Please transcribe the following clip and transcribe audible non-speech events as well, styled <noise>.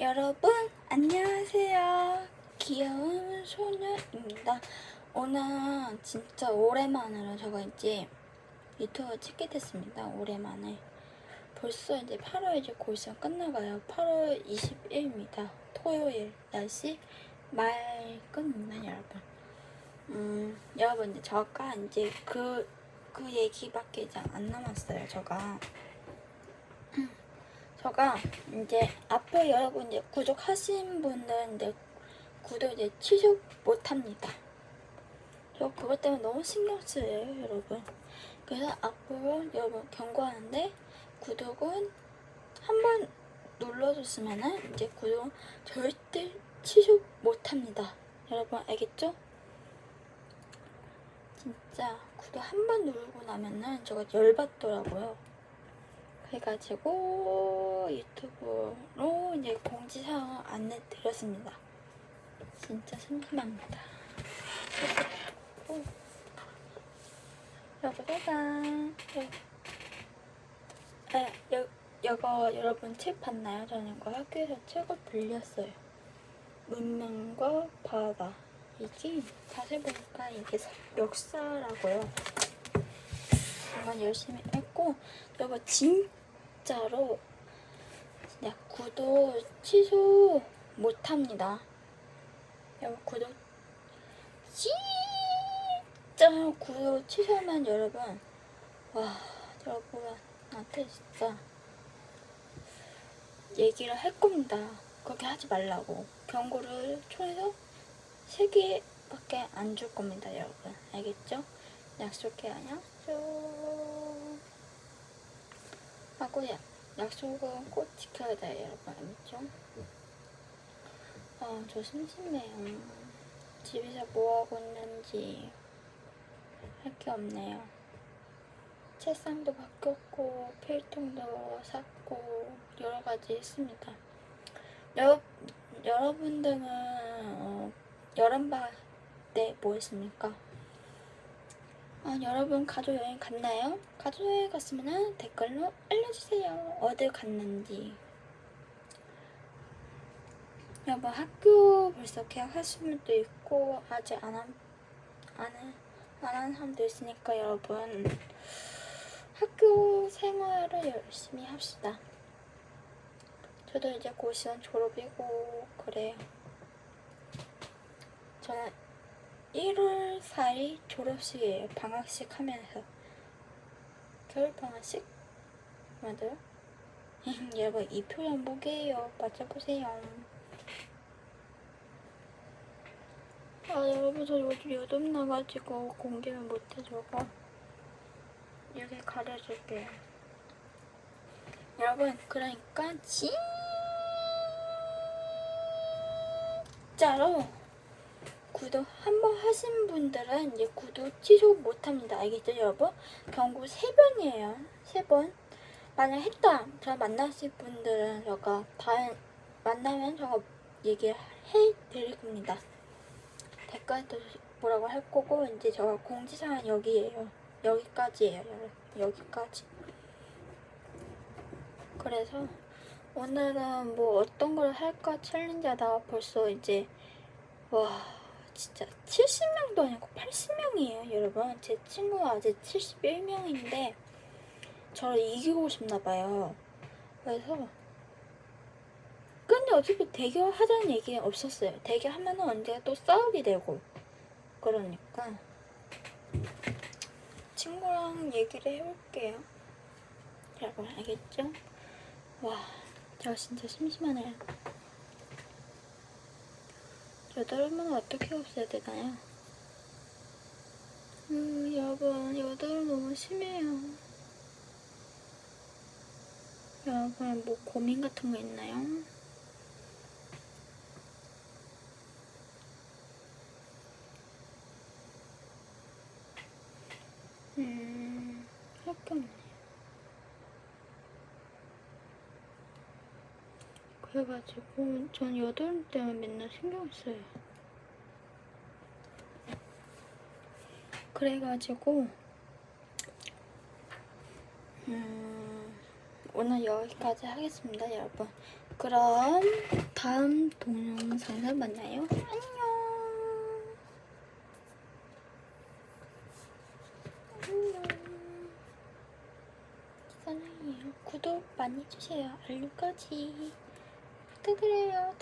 여러분 안녕하세요. 귀여운 소녀입니다. 오늘 진짜 오랜만으로 제가 이제 유튜브 찍게 됐습니다. 오랜만에. 벌써 이제 8월 이제 곧 있으면 끝나가요. 8월 20일입니다. 토요일 날씨 맑습니다 여러분. 음 여러분 이제 저가 이제 그, 그 얘기밖에 이제 안 남았어요 제가 제가 이제 앞에 여러분 이제 구독하신 분들은 이제 구독 이제 취소 못합니다. 저 그것 때문에 너무 신경 쓰여요, 여러분. 그래서 앞으로 여러분 경고하는데 구독은 한 번 눌러줬으면은 이제 구독 절대 취소 못합니다. 여러분 알겠죠? 진짜 구독 한 번 누르고 나면은 제가 열받더라고요. 그래가지고 유튜브로 이제 공지사항 안내 드렸습니다. 진짜 심심합니다. 오. 여보 짜잔. 아, 여, 여거 여러분 책 봤나요? 저는 이거 학교에서 책을 빌렸어요. 문명과 바다. 이게 자세히 보니까 이게 서- 역사라고요. 이건 열심히 했고 여보 진짜로 진짜 구독 취소 못합니다. 여보 구독 진짜 구독 취소하면 여러분 와 여러분한테 진짜 얘기를 할 겁니다. 그렇게 하지 말라고 경고를 총에서 세 개밖에 안 줄 겁니다, 여러분. 알겠죠? 약속해요, 약속. 하고요. 약속은 꼭 지켜야 돼요, 여러분. 알겠죠? 아, 저 심심해요. 집에서 뭐 하고 있는지 할 게 없네요. 책상도 바뀌었고, 필통도 샀고, 여러 가지 했습니다. 여, 여러분들은 어, 여름방학 때 뭐 했습니까? 아, 여러분 가족 여행 갔나요? 가족 여행 갔으면 댓글로 알려주세요. 어딜 갔는지. 여러분 학교 벌써 개학하신 분도 있고 아직 안 한, 안, 한- 안한 사람도 있으니까 여러분 학교 생활을 열심히 합시다. 저도 이제 곧 있으면 졸업이고 그래요. 저는 1월 4일 졸업식이에요. 방학식 하면서. 겨울 방학식? 맞아요? <laughs> 여러분 이 표현 뭐게요? 맞춰보세요. 아 여러분 저 요즘 요즘 나가지고 공개를 못해줘서 여기 가려줄게요. 여러분 그러니까 진짜로 구독 한 번 하신 분들은 이제 구독 취소 못합니다. 알겠죠, 여러분? 경고 세 번이에요. 세 번. 만약 했다, 저 만나실 분들은 제가 다음 만나면 제가 얘기해 드릴 겁니다. 댓글도 뭐라고 할 거고 이제 제가 공지사항 여기에요. 여기까지예요, 여러분. 여기까지. 그래서 오늘은 뭐 어떤 걸 할까 챌린지 하다가 벌써 이제 와 진짜 70명도 아니고 80명이에요 여러분 제 친구가 아직 71명인데 저를 이기고 싶나 봐요 그래서 근데 어차피 대결하자는 얘기는 없었어요 대결하면은 언제가 또 싸우게 되고 그러니까 친구랑 얘기를 해볼게요 여러분 알겠죠? 와, 저 진짜 심심하네요. 여드름은 어떻게 없애야 되나요? 음, 여러분, 여드름 너무 심해요. 여러분, 뭐 고민 같은 거 있나요? 음, 없네. 그래가지고 전 여드름 때문에 맨날 신경 써요. 그래가지고 음, 오늘 여기까지 하겠습니다, 여러분. 그럼 다음 동영상에서 만나요. 안녕. 구독 많이 해주세요. 알림까지 부탁드려요.